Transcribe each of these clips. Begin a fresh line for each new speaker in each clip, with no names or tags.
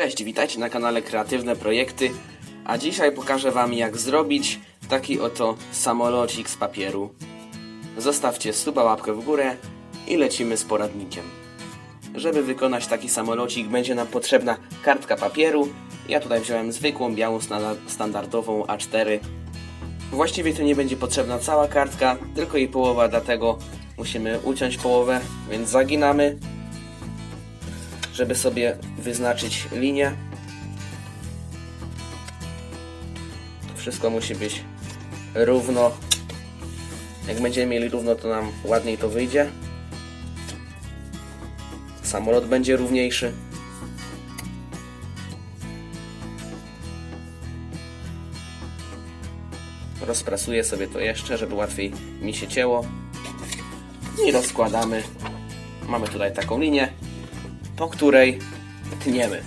Cześć, witajcie na kanale Kreatywne Projekty, a dzisiaj pokażę Wam jak zrobić taki oto samolocik z papieru. Zostawcie suba, łapkę w górę i lecimy z poradnikiem. Żeby wykonać taki samolocik będzie nam potrzebna kartka papieru. Ja tutaj wziąłem zwykłą, białą, standa- standardową A4. Właściwie to nie będzie potrzebna cała kartka, tylko jej połowa, dlatego musimy uciąć połowę, więc zaginamy żeby sobie wyznaczyć linię. Wszystko musi być równo. Jak będziemy mieli równo, to nam ładniej to wyjdzie. Samolot będzie równiejszy. Rozprasuję sobie to jeszcze, żeby łatwiej mi się cięło. I rozkładamy. Mamy tutaj taką linię po której tniemy.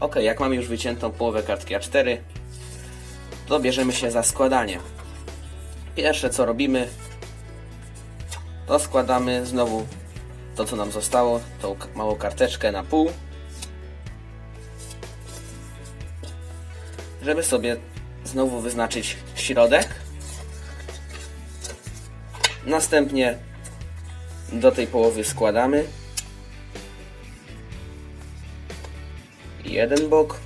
Ok, jak mamy już wyciętą połowę kartki A4, to bierzemy się za składanie. Pierwsze co robimy, to składamy znowu to co nam zostało, tą małą karteczkę na pół. Żeby sobie znowu wyznaczyć środek. Następnie do tej połowy składamy jeden bok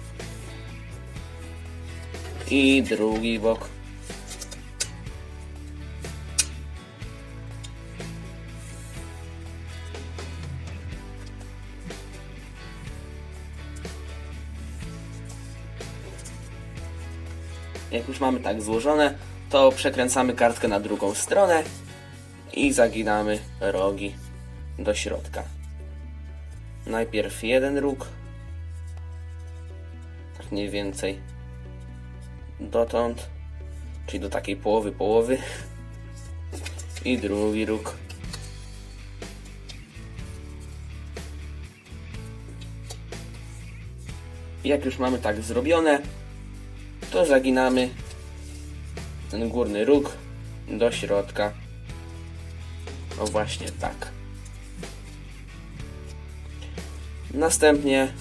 i drugi bok. Jak już mamy tak złożone, to przekręcamy kartkę na drugą stronę i zaginamy rogi do środka. Najpierw jeden róg, tak mniej więcej dotąd, czyli do takiej połowy połowy i drugi róg. Jak już mamy tak zrobione, to zaginamy ten górny róg do środka. O właśnie tak. Następnie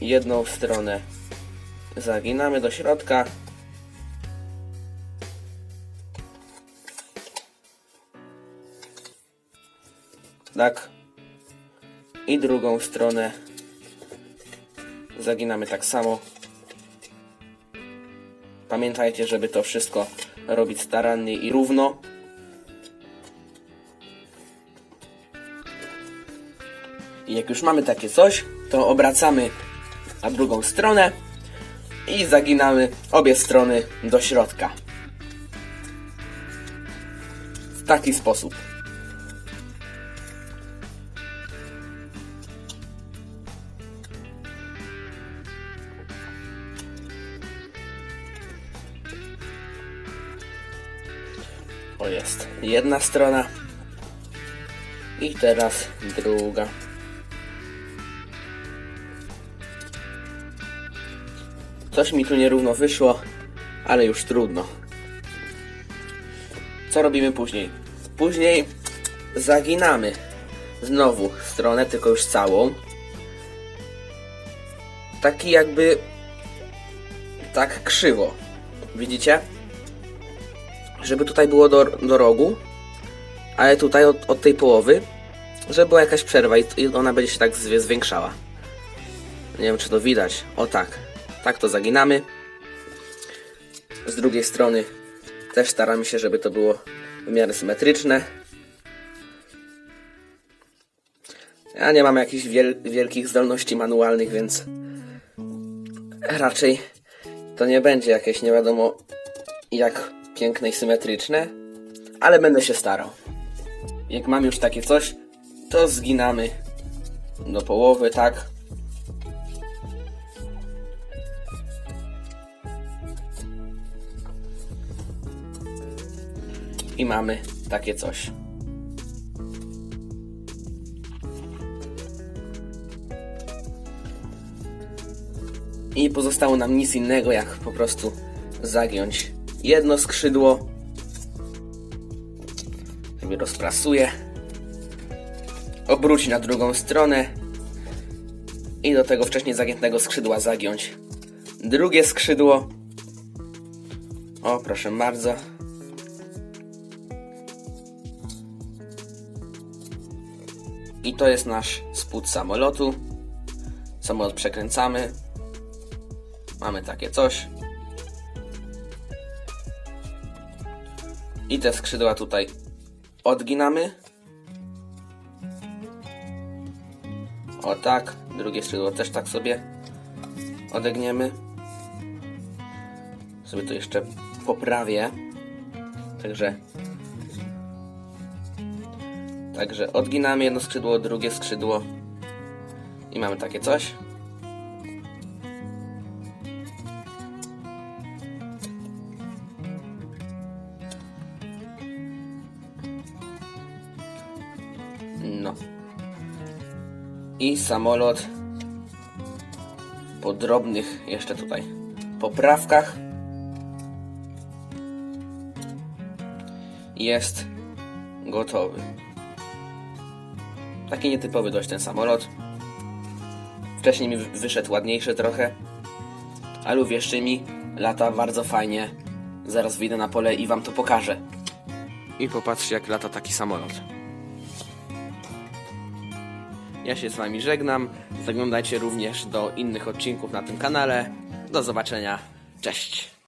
jedną stronę zaginamy do środka. Tak. I drugą stronę zaginamy tak samo. Pamiętajcie, żeby to wszystko robić starannie i równo. I jak już mamy takie coś, to obracamy na drugą stronę i zaginamy obie strony do środka. W taki sposób. O jest jedna strona i teraz druga. Coś mi tu nierówno wyszło, ale już trudno. Co robimy później? Później zaginamy znowu stronę, tylko już całą. Taki jakby tak krzywo. Widzicie? Żeby tutaj było do, do rogu, ale tutaj od, od tej połowy, żeby była jakaś przerwa i, i ona będzie się tak zwiększała. Nie wiem, czy to widać. O tak. Tak to zaginamy. Z drugiej strony też staramy się, żeby to było w miarę symetryczne. Ja nie mam jakichś wiel wielkich zdolności manualnych, więc raczej to nie będzie jakieś nie wiadomo jak piękne i symetryczne, ale będę się starał. Jak mam już takie coś, to zginamy do połowy, tak? I mamy takie coś. I pozostało nam nic innego, jak po prostu zagiąć jedno skrzydło. Sobie rozprasuję. Obrócić na drugą stronę. I do tego wcześniej zagiętego skrzydła zagiąć drugie skrzydło. O, proszę bardzo. I to jest nasz spód samolotu. Samolot przekręcamy. Mamy takie coś. I te skrzydła tutaj odginamy. O tak. Drugie skrzydło też tak sobie odegniemy. Sobie to jeszcze poprawię. Także Także odginamy jedno skrzydło, drugie skrzydło i mamy takie coś. No. I samolot po drobnych jeszcze tutaj poprawkach jest gotowy. Taki nietypowy dość ten samolot. Wcześniej mi wy- wyszedł ładniejszy trochę. Ale uwierzcie mi, lata bardzo fajnie. Zaraz wyjdę na pole i wam to pokażę. I popatrzcie jak lata taki samolot. Ja się z wami żegnam. Zaglądajcie również do innych odcinków na tym kanale. Do zobaczenia. Cześć.